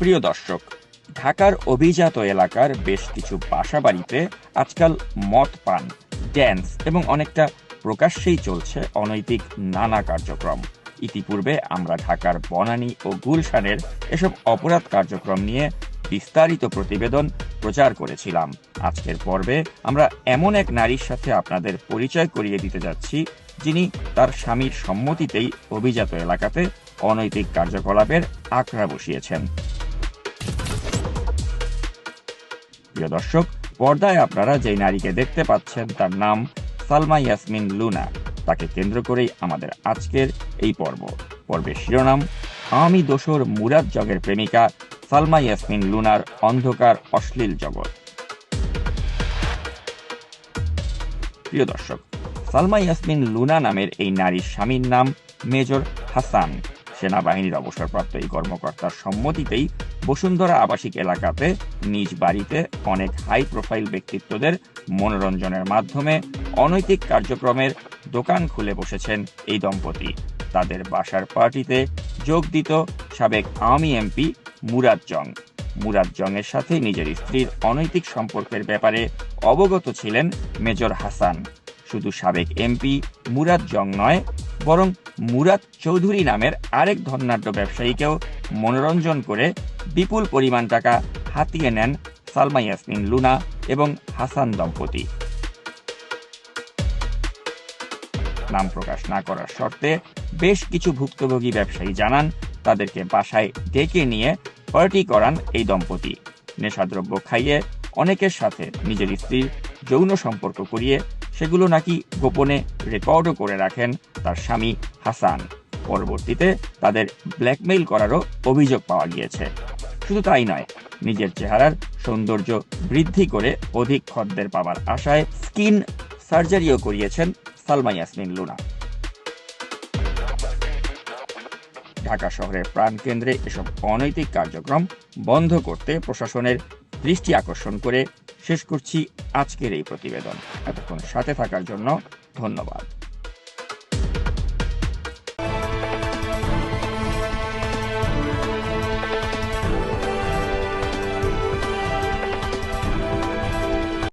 প্রিয় দর্শক, ঢাকার অভিজাত এলাকার বেশ কিছু বাসা বাড়িতে আজকাল মদ পান, ড্যান্স এবং অনেকটা প্রকাশ্যেই চলছে অনৈতিক নানা কার্যক্রম। ইতিপূর্বে আমরা ঢাকার বনানী ও গুলশানের এসব অপরাধ কার্যক্রম নিয়ে বিস্তারিত প্রতিবেদন প্রচার করেছিলাম। আজকের পর্বে আমরা এমন এক নারীর সাথে আপনাদের পরিচয় করিয়ে দিতে যাচ্ছি, যিনি তার স্বামীর সম্মতিতেই অভিজাত এলাকাতে অনৈতিক কার্যকলাপের আঁকড়া বসিয়েছেন। প্রিয় দর্শক, পর্দায় আপনারা যেই নারীকে দেখতে পাচ্ছেন, তার নাম সালমা ইয়াসমিন লুনা। তাকে কেন্দ্র করেই আমাদের আজকের এই পর্ব। পর্বের শিরোনাম, আমি দোসর মুরাদ জগের প্রেমিকা সালমা ইয়াসমিন লুনার অন্ধকার, অশ্লীল জগৎ। প্রিয় দর্শক, সালমা ইয়াসমিন লুনা নামের এই নারীর স্বামীর নাম মেজর হাসান। সেনাবাহিনীর অবসরপ্রাপ্ত এই কর্মকর্তার সম্মতিতেই বসুন্ধরা আবাসিক এলাকাতে নিজ বাড়িতে অনেক হাই প্রোফাইল ব্যক্তিত্বদের মনোরঞ্জনের মাধ্যমে অনৈতিক কার্যক্রমের দোকান খুলে বসেছেন এই দম্পতি। তাদের বাসার পার্টিতে যোগ দিত সাবেক আওয়ামী এমপি মুরাদ জং। মুরাদ জংয়ের সাথে নিজের স্ত্রীর অনৈতিক সম্পর্কের ব্যাপারে অবগত ছিলেন মেজর হাসান। শুধু সাবেক এমপি মুরাদ জং নয়, বরং মুরাদ চৌধুরী নামের আরেক ধর্নাঢ্য ব্যবসায়ীকেও মনোরঞ্জন করে বিপুল পরিমাণ টাকা হাতিয়ে নেন সালমা ইয়াসমিন লুনা এবং হাসান দম্পতি। নাম প্রকাশ না করার শর্তে বেশ কিছু ভুক্তভোগী ব্যবসায়ী জানান, তাদেরকে বাসায় ডেকে নিয়ে পার্টি করান এই দম্পতি। নেশাদ্রব্য খাইয়ে অনেকের সাথে নিজের স্ত্রীর যৌন সম্পর্ক করিয়ে সেগুলো নাকি গোপনে রেকর্ডও করে রাখেন তার স্বামী হাসান। পরবর্তীতে তাদের ব্ল্যাকমেইল করারও অভিযোগ পাওয়া গিয়েছে। শুধু তাই নয়, নিজের চেহারার সৌন্দর্য বৃদ্ধি করে অধিক খদ্দের পাওয়ার আশায় স্কিন সার্জারিও করিয়েছেন সালমা ইয়াসমিন লুনা। ঢাকা শহরের প্রাণকেন্দ্রে এসব অনৈতিক কার্যক্রম বন্ধ করতে প্রশাসনের দৃষ্টি আকর্ষণ করে শেষ করছি আজকের এই প্রতিবেদন। এতক্ষণ সাথে থাকার জন্য ধন্যবাদ।